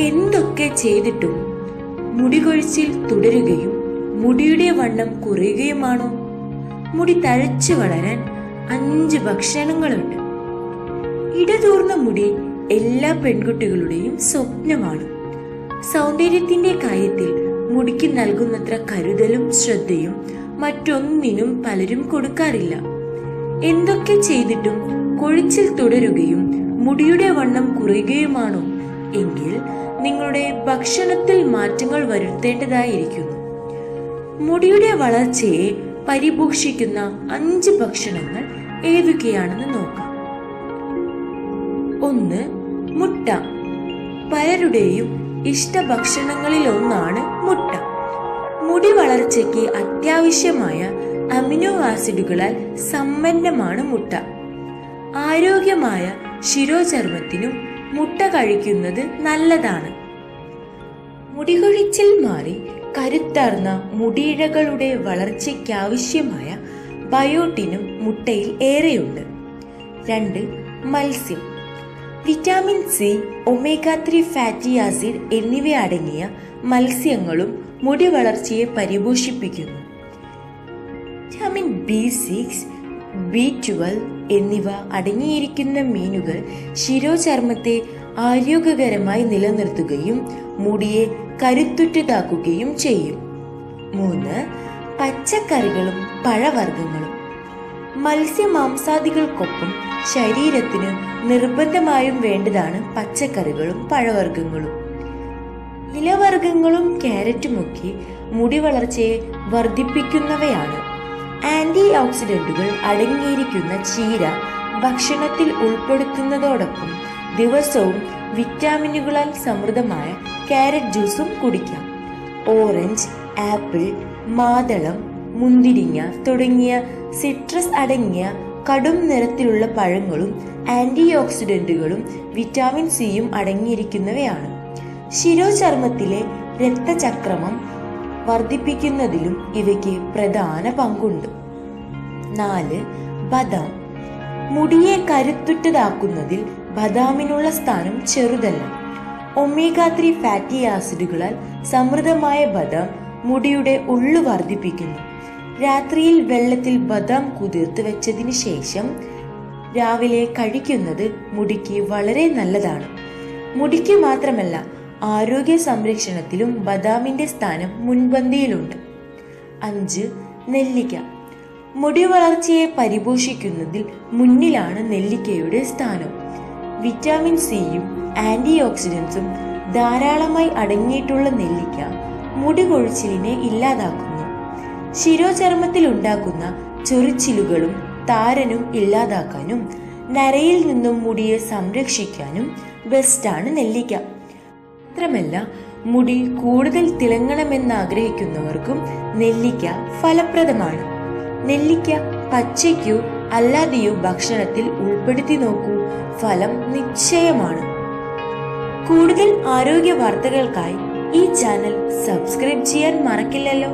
എന്തൊക്കെ ചെയ്തിട്ടും മുടികൊഴിച്ചിൽ തുടരുകയും മുടിയുടെ വണ്ണം കുറയുകയുമാണോ? മുടി തഴച്ചു വളരാൻ അഞ്ച് ഭക്ഷണങ്ങളുണ്ട്. ഇടതൂർന്ന മുടി എല്ലാ പെൺകുട്ടികളുടെയും സ്വപ്നമാണ്. സൗന്ദര്യത്തിന്റെ കാര്യത്തിൽ മുടിക്ക് നൽകുന്നത്ര കരുതലും ശ്രദ്ധയും മറ്റൊന്നിനും പലരും കൊടുക്കാറില്ല. എന്തൊക്കെ ചെയ്തിട്ടും കൊഴിച്ചിൽ തുടരുകയും മുടിയുടെ വണ്ണം കുറയുകയുമാണോ? എങ്കിൽ നിങ്ങളുടെ ഭക്ഷണത്തിൽ മാറ്റങ്ങൾ വരുത്തേണ്ടതായിരിക്കുന്നു. മുടിയുടെ വളർച്ചയെ പരിപോഷിക്കുന്ന അഞ്ച് ഭക്ഷണങ്ങൾ ഏതൊക്കെയാണെന്ന് നോക്കാം. ഒന്ന് മുട്ട. പലരുടെയും ഇഷ്ട ഭക്ഷണങ്ങളിൽ ഒന്നാണ് മുട്ട. മുടി വളർച്ചയ്ക്ക് അത്യാവശ്യമായ അമിനോ ആസിഡുകളാൽ സമ്പന്നമാണ് മുട്ട. ആരോഗ്യമായ ശിരോചർമ്മത്തിനും മുട്ട കഴിക്കുന്നത് നല്ലതാണ്. മുടികൊഴിച്ചിൽ മാറി കരുത്താർന്ന മുടിയിഴകളുടെ വളർച്ചയ്ക്കാവശ്യമായ ബയോട്ടിനും മുട്ടയിൽ ഏറെയുണ്ട്. രണ്ട് മത്സ്യം. Vitamin C omega three fatty acid എന്നിവ അടങ്ങിയ മത്സ്യങ്ങളും മുടി വളർച്ചയെ പരിപോഷിപ്പിക്കുന്നു. Vitamin B six B twelve എന്നിവ അടങ്ങിയിരിക്കുന്ന മീനുകൾ ശിരോചർമ്മത്തെ ആരോഗ്യകരമായി നിലനിർത്തുകയും മുടിയെ കരുത്തുറ്റതാക്കുകയും ചെയ്യും. മൂന്ന് പച്ചക്കറികളും പഴവർഗങ്ങളും. മത്സ്യമാംസാദികൾക്കൊപ്പം ശരീരത്തിന് നിർബന്ധമായും വേണ്ടതാണ് പച്ചക്കറികളും പഴവർഗങ്ങളും. ഇലവർഗങ്ങളും ക്യാരറ്റുമൊക്കെ മുടി വളർച്ചയെ വർദ്ധിപ്പിക്കുന്നവയാണ്. ആന്റി ഓക്സിഡന്റുകൾ അടങ്ങിയിരിക്കുന്ന ചീര ഭക്ഷണത്തിൽ ഉൾപ്പെടുത്തുന്നതോടൊപ്പം ദിവസവും വിറ്റാമിനുകളാൽ സമൃദ്ധമായ കാരറ്റ് ജ്യൂസും കുടിക്കാം. ഓറഞ്ച് ആപ്പിൾ മാതളം മുന്തിരിങ്ങ തുടങ്ങിയ സിട്രസ് അടങ്ങിയ കടും നിറത്തിലുള്ള പഴങ്ങളും ആന്റി ഓക്സിഡന്റുകളും വിറ്റാമിൻ സിയും അടങ്ങിയിരിക്കുന്നവയാണ്. ശിരോചർമ്മത്തിലെ രക്തചക്രമം വർദ്ധിപ്പിക്കുന്നതിലും ഇവയ്ക്ക് പ്രധാന പങ്കുണ്ട്. നാല് ബദാം. മുടിയെ കരുത്തുറ്റതാക്കുന്നതിൽ ബദാമിനുള്ള സ്ഥാനം ചെറുതല്ല. ഒമേഗ ത്രീ ഫാറ്റി ആസിഡുകളാൽ സമൃദ്ധമായ ബദാം മുടിയുടെ ഉള്ളു വർദ്ധിപ്പിക്കുന്നു. രാത്രിയിൽ വെള്ളത്തിൽ ബദാം കുതിർത്ത് വെച്ചതിന് ശേഷം രാവിലെ കഴിക്കുന്നത് മുടിക്ക് വളരെ നല്ലതാണ്. മുടിക്ക് മാത്രമല്ല ആരോഗ്യ സംരക്ഷണത്തിലും ബദാമിന്റെ സ്ഥാനം മുൻപന്തിയിലുണ്ട്. അഞ്ച് നെല്ലിക്ക. മുടി വളർച്ചയെ പരിപോഷിക്കുന്നതിൽ മുന്നിലാണ് നെല്ലിക്കയുടെ സ്ഥാനം. വിറ്റാമിൻ സിയും ആന്റി ഓക്സിഡൻസും ധാരാളമായി അടങ്ങിയിട്ടുള്ള നെല്ലിക്ക മുടി കൊഴിച്ചിലിനെ ഇല്ലാതാക്കുന്നു. ശിരോചർമ്മത്തിൽ ഉണ്ടാക്കുന്ന ചൊറിച്ചിലുകളും താരനും ഇല്ലാതാക്കാനും നരയിൽ നിന്നും മുടിയെ സംരക്ഷിക്കാനും ബെസ്റ്റാണ് നെല്ലിക്ക. മാത്രമല്ല മുടി കൂടുതൽ തിളങ്ങണമെന്ന് ആഗ്രഹിക്കുന്നവർക്കും നെല്ലിക്ക ഫലപ്രദമാണ്. നെല്ലിക്ക പച്ചയ്ക്കോ അല്ലാതെയോ ഭക്ഷണത്തിൽ ഉൾപ്പെടുത്തി നോക്കൂ. ഫലം നിശ്ചയമാണ്. കൂടുതൽ ആരോഗ്യ വാർത്തകൾക്കായി ഈ ചാനൽ സബ്സ്ക്രൈബ് ചെയ്യാൻ മറക്കില്ലല്ലോ.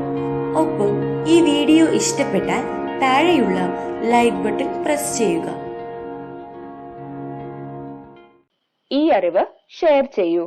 ഒപ്പം ഈ വീഡിയോ ഇഷ്ടപ്പെട്ടാൽ താഴെയുള്ള ലൈക്ക് ബട്ടൺ പ്രസ് ചെയ്യുക. ഈ അറിവ് ഷെയർ ചെയ്യൂ.